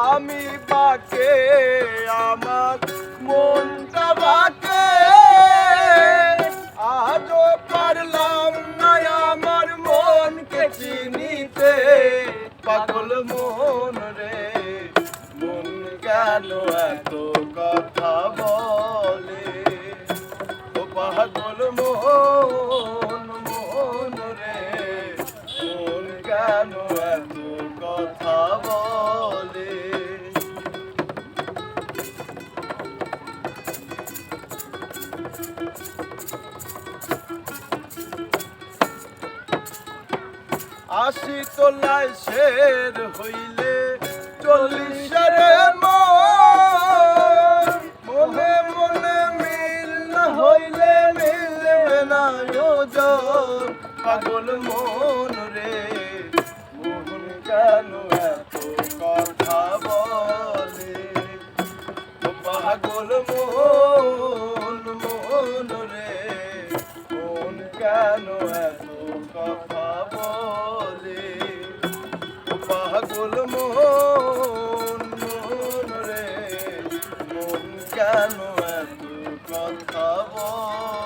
আমি বাকে, আমার মনটা বাকে। আজও পারলাম না আমার মনকে চিনিতে। পাগল মন রে, মন গেল এত কথা বলে। ও পাগল মন। আশি তোলায় শের হইলে চল্লিশের মনে। মনে মিল না হইলে মিলবে না ওজন পাগল মন রে, মন কেন এত কথা বলে? পাগল মন মন রে, মন কেন এত কথা কেন এত কথা বল?